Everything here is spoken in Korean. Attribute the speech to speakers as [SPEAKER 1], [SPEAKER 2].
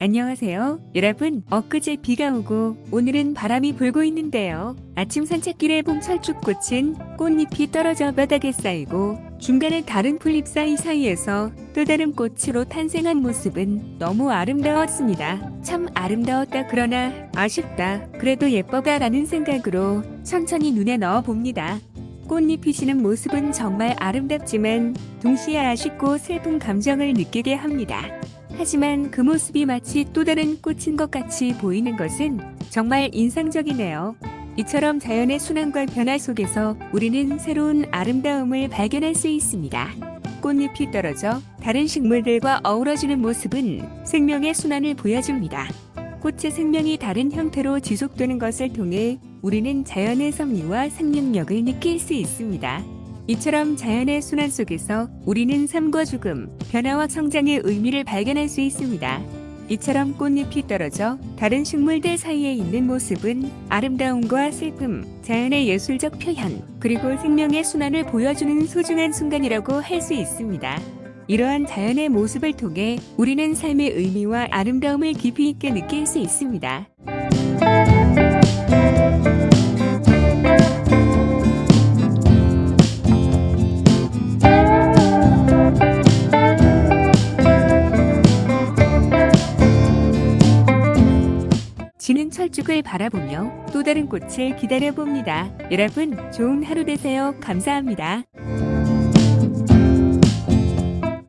[SPEAKER 1] 안녕하세요. 여러분, 엊그제 비가 오고 오늘은 바람이 불고 있는데요. 아침 산책길에 봄 철쭉꽃은 꽃잎이 떨어져 바닥에 쌓이고 중간에 다른 풀잎 사이 사이에서 또 다른 꽃으로 탄생한 모습은 너무 아름다웠습니다. 참 아름다웠다 그러나 아쉽다. 그래도 예뻐가라는 생각으로 천천히 눈에 넣어 봅니다. 꽃잎 피시는 모습은 정말 아름답지만 동시에 아쉽고 슬픈 감정을 느끼게 합니다. 하지만 그 모습이 마치 또 다른 꽃인 것 같이 보이는 것은 정말 인상적이네요. 이처럼 자연의 순환과 변화 속에서 우리는 새로운 아름다움을 발견할 수 있습니다. 꽃잎이 떨어져 다른 식물들과 어우러지는 모습은 생명의 순환을 보여줍니다. 꽃의 생명이 다른 형태로 지속되는 것을 통해 우리는 자연의 섭리와 생명력을 느낄 수 있습니다. 이처럼 자연의 순환 속에서 우리는 삶과 죽음, 변화와 성장의 의미를 발견할 수 있습니다. 이처럼 꽃잎이 떨어져 다른 식물들 사이에 있는 모습은 아름다움과 슬픔, 자연의 예술적 표현, 그리고 생명의 순환을 보여주는 소중한 순간이라고 할 수 있습니다. 이러한 자연의 모습을 통해 우리는 삶의 의미와 아름다움을 깊이 있게 느낄 수 있습니다. 지는 철쭉을 바라보며 또 다른 꽃을 기다려봅니다. 여러분, 좋은 하루 되세요. 감사합니다.